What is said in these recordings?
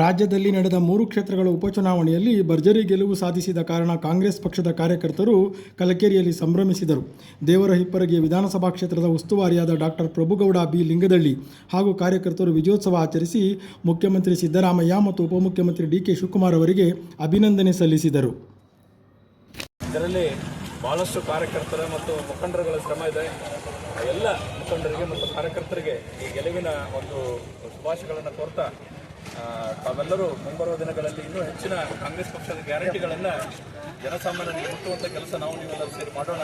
ರಾಜ್ಯದಲ್ಲಿ ನಡೆದ ಮೂರು ಕ್ಷೇತ್ರಗಳ ಉಪಚುನಾವಣೆಯಲ್ಲಿ ಭರ್ಜರಿ ಗೆಲುವು ಸಾಧಿಸಿದ ಕಾರಣ ಕಾಂಗ್ರೆಸ್ ಪಕ್ಷದ ಕಾರ್ಯಕರ್ತರು ಕಲಕೇರಿಯಲ್ಲಿ ಸಂಭ್ರಮಿಸಿದರು. ದೇವರ ಹಿಪ್ಪರಗಿ ವಿಧಾನಸಭಾ ಕ್ಷೇತ್ರದ ಉಸ್ತುವಾರಿಯಾದ ಡಾಕ್ಟರ್ ಪ್ರಭುಗೌಡ ಬಿ. ಲಿಂಗದಳ್ಳಿ ಹಾಗೂ ಕಾರ್ಯಕರ್ತರು ವಿಜಯೋತ್ಸವ ಆಚರಿಸಿ ಮುಖ್ಯಮಂತ್ರಿ ಸಿದ್ದರಾಮಯ್ಯ ಮತ್ತು ಉಪಮುಖ್ಯಮಂತ್ರಿ ಡಿ. ಕೆ. ಶಿವಕುಮಾರ್ ಅವರಿಗೆ ಅಭಿನಂದನೆ ಸಲ್ಲಿಸಿದರು. ಇದರಲ್ಲಿ ಭಾಳಷ್ಟು ಕಾರ್ಯಕರ್ತರ ಮತ್ತು ಮುಖಂಡರುಗಳ ಶ್ರಮ ಇದೆ. ಎಲ್ಲ ಮುಖಂಡರಿಗೆ ಮತ್ತು ಕಾರ್ಯಕರ್ತರಿಗೆ ಈ ಗೆಲುವಿನ ಒಂದು ಶುಭಾಶಯಗಳನ್ನು ಕೋರ್ತಾ ತಾವೆಲ್ಲರೂ ಮುಂಬರುವ ದಿನಗಳಲ್ಲಿ ಇನ್ನೂ ಹೆಚ್ಚಿನ ಕಾಂಗ್ರೆಸ್ ಪಕ್ಷದ ಗ್ಯಾರಂಟಿಗಳನ್ನು ಜನಸಾಮಾನ್ಯರಿಗೆ ಮುಟ್ಟುವಂಥ ಕೆಲಸ ನಾವು ನೀವೆಲ್ಲರೂ ಸೇರಿ ಮಾಡೋಣ.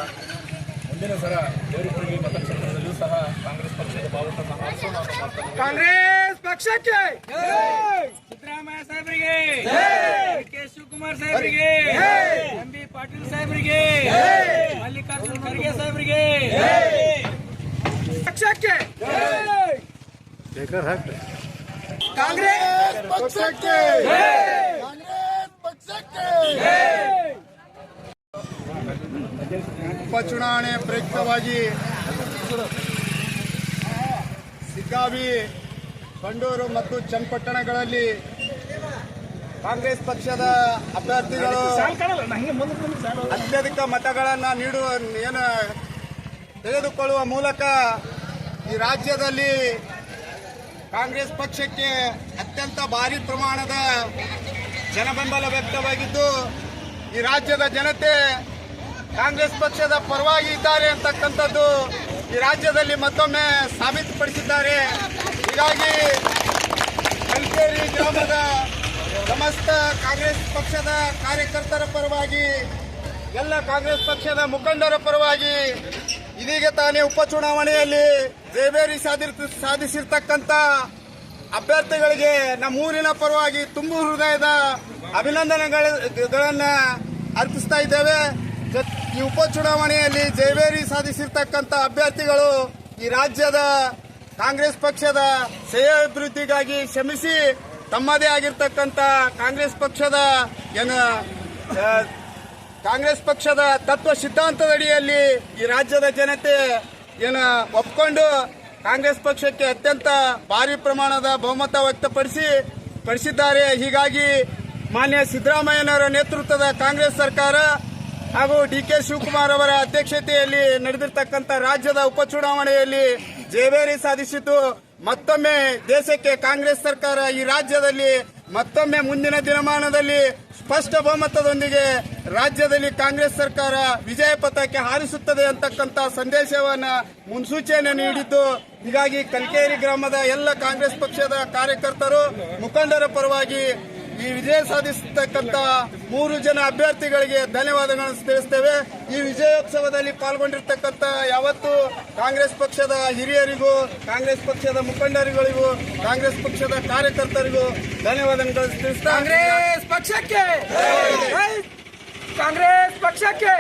ಮುಂದಿನ ಸಲ ದೇವರಿಪುರಿಗೆ ಮತಕ್ಷೇತ್ರದಲ್ಲಿಯೂ ಸಹ ಕಾಂಗ್ರೆಸ್ ಪಕ್ಷದ ಹಾರಿಸೋಣ ಮಾತನ್ನು ಕಾಂಗ್ರೆಸ್ ಪಕ್ಷಕ್ಕೆ! ಸಿದ್ದರಾಮಯ್ಯ ಸಾಹೇಬರಿಗೆ! ಕೆ. ಶಿವಕುಮಾರ್ ಸಾಹೇಬರಿಗೆ! ಎಂ. ಬಿ. ಪಾಟೀಲ್ ಸಾಹೇಬರಿಗೆ! ಮಲ್ಲಿಕಾರ್ಜುನ್ ಖರ್ಗೆ ಸಾಹೇಬರಿಗೆ! ಪಕ್ಷಕ್ಕೆ! ಕಾಂಗ್ರೆಸ್ ಪಕ್ಷಕ್ಕೆ. ಕಾಂಗ್ರೆಸ್ ಪಕ್ಷಕ್ಕೆ. ಉಪಚುನಾವಣೆ ಪ್ರಯುಕ್ತವಾಗಿ ಸಿಗ್ಗಾವಿ ಬಂಡೂರು ಮತ್ತು ಚನ್ನಪಟ್ಟಣಗಳಲ್ಲಿ ಕಾಂಗ್ರೆಸ್ ಪಕ್ಷದ ಅಭ್ಯರ್ಥಿಗಳು ಅತ್ಯಧಿಕ ಮತಗಳನ್ನು ನೀಡುವ ಏನು ತೆಗೆದುಕೊಳ್ಳುವ ಮೂಲಕ ಈ ರಾಜ್ಯದಲ್ಲಿ ಕಾಂಗ್ರೆಸ್ ಪಕ್ಷಕ್ಕೆ ಅತ್ಯಂತ ಭಾರಿ ಪ್ರಮಾಣದ ಜನಬೆಂಬಲ ವ್ಯಕ್ತವಾಗಿದ್ದು, ಈ ರಾಜ್ಯದ ಜನತೆ ಕಾಂಗ್ರೆಸ್ ಪಕ್ಷದ ಪರವಾಗಿ ಇದ್ದಾರೆ ಅಂತಕ್ಕಂಥದ್ದು ಈ ರಾಜ್ಯದಲ್ಲಿ ಮತ್ತೊಮ್ಮೆ ಸಾಬೀತುಪಡಿಸಿದ್ದಾರೆ. ಹೀಗಾಗಿ ಕಲ್ಕೇರಿ ಗ್ರಾಮದ ಸಮಸ್ತ ಕಾಂಗ್ರೆಸ್ ಪಕ್ಷದ ಕಾರ್ಯಕರ್ತರ ಪರವಾಗಿ, ಎಲ್ಲ ಕಾಂಗ್ರೆಸ್ ಪಕ್ಷದ ಮುಖಂಡರ ಪರವಾಗಿ ಇದೀಗ ತಾನೇ ಉಪಚುನಾವಣೆಯಲ್ಲಿ ಜೇಬೇರಿ ಸಾಧಿ ಸಾಧಿಸಿರ್ತಕ್ಕಂಥ ಅಭ್ಯರ್ಥಿಗಳಿಗೆ ನಮ್ಮೂರಿನ ಪರವಾಗಿ ತುಂಬು ಹೃದಯದ ಅಭಿನಂದನೆಗಳನ್ನ ಅರ್ಪಿಸ್ತಾ ಇದ್ದೇವೆ. ಈ ಉಪಚುನಾವಣೆಯಲ್ಲಿ ಜಯಬೇರಿ ಸಾಧಿಸಿರ್ತಕ್ಕಂಥ ಅಭ್ಯರ್ಥಿಗಳು ಈ ರಾಜ್ಯದ ಕಾಂಗ್ರೆಸ್ ಪಕ್ಷದ ಶ್ರೇಯಾಭಿವೃದ್ಧಿಗಾಗಿ ಶ್ರಮಿಸಿ ತಮ್ಮದೇ ಆಗಿರ್ತಕ್ಕಂಥ ಕಾಂಗ್ರೆಸ್ ಪಕ್ಷದ ಏನು ಕಾಂಗ್ರೆಸ್ ಪಕ್ಷದ ತತ್ವ ಸಿದ್ಧಾಂತದಡಿಯಲ್ಲಿ ಈ ರಾಜ್ಯದ ಜನತೆ ಏನು ಒಪ್ಕೊಂಡು ಕಾಂಗ್ರೆಸ್ ಪಕ್ಷಕ್ಕೆ ಅತ್ಯಂತ ಭಾರಿ ಪ್ರಮಾಣದ ಬಹುಮತ ವ್ಯಕ್ತಪಡಿಸಿ ಪಡಿಸಿದ್ದಾರೆ ಹೀಗಾಗಿ ಮಾನ್ಯ ಸಿದ್ದರಾಮಯ್ಯನವರ ನೇತೃತ್ವದ ಕಾಂಗ್ರೆಸ್ ಸರ್ಕಾರ ಹಾಗೂ ಡಿ ಕೆ ಶಿವಕುಮಾರ್ ಅವರ ಅಧ್ಯಕ್ಷತೆಯಲ್ಲಿ ನಡೆದಿರ್ತಕ್ಕಂಥ ರಾಜ್ಯದ ಉಪಚುನಾವಣೆಯಲ್ಲಿ ಜಯಬೇರಿ ಸಾಧಿಸಿತು ಮತ್ತೊಮ್ಮೆ ದೇಶಕ್ಕೆ ಕಾಂಗ್ರೆಸ್ ಸರ್ಕಾರ ಈ ರಾಜ್ಯದಲ್ಲಿ ಮತ್ತೊಮ್ಮೆ ಮುಂದಿನ ದಿನಮಾನದಲ್ಲಿ ಸ್ಪಷ್ಟ ಬಹುಮತದೊಂದಿಗೆ ರಾಜ್ಯದಲ್ಲಿ ಕಾಂಗ್ರೆಸ್ ಸರ್ಕಾರ ವಿಜಯ ಪಥಕ್ಕೆ ಹಾರಿಸುತ್ತದೆ ಅಂತಕ್ಕಂಥ ಸಂದೇಶವನ್ನ ಮುನ್ಸೂಚನೆ ನೀಡಿದ್ದು, ಹೀಗಾಗಿ ಕಲ್ಕೇರಿ ಗ್ರಾಮದ ಎಲ್ಲ ಕಾಂಗ್ರೆಸ್ ಪಕ್ಷದ ಕಾರ್ಯಕರ್ತರು ಮುಖಂಡರ ಪರವಾಗಿ ಈ ವಿಜಯ ಸಾಧಿಸತಕ್ಕಂತ ಮೂರು ಜನ ಅಭ್ಯರ್ಥಿಗಳಿಗೆ ಧನ್ಯವಾದಗಳನ್ನು ತಿಳಿಸ್ತೇವೆ. ಈ ವಿಜಯೋತ್ಸವದಲ್ಲಿ ಪಾಲ್ಗೊಂಡಿರ್ತಕ್ಕಂಥ ಯಾವತ್ತು ಕಾಂಗ್ರೆಸ್ ಪಕ್ಷದ ಹಿರಿಯರಿಗೂ ಕಾಂಗ್ರೆಸ್ ಪಕ್ಷದ ಮುಖಂಡರುಗಳಿಗೂ ಕಾಂಗ್ರೆಸ್ ಪಕ್ಷದ ಕಾರ್ಯಕರ್ತರಿಗೂ ಧನ್ಯವಾದಗಳನ್ನು ತಿಳಿಸ್ತಾ ಕಾಂಗ್ರೆಸ್ ಪಕ್ಷಕ್ಕೆ. ಕಾಂಗ್ರೆಸ್ ಪಕ್ಷಕ್ಕೆ.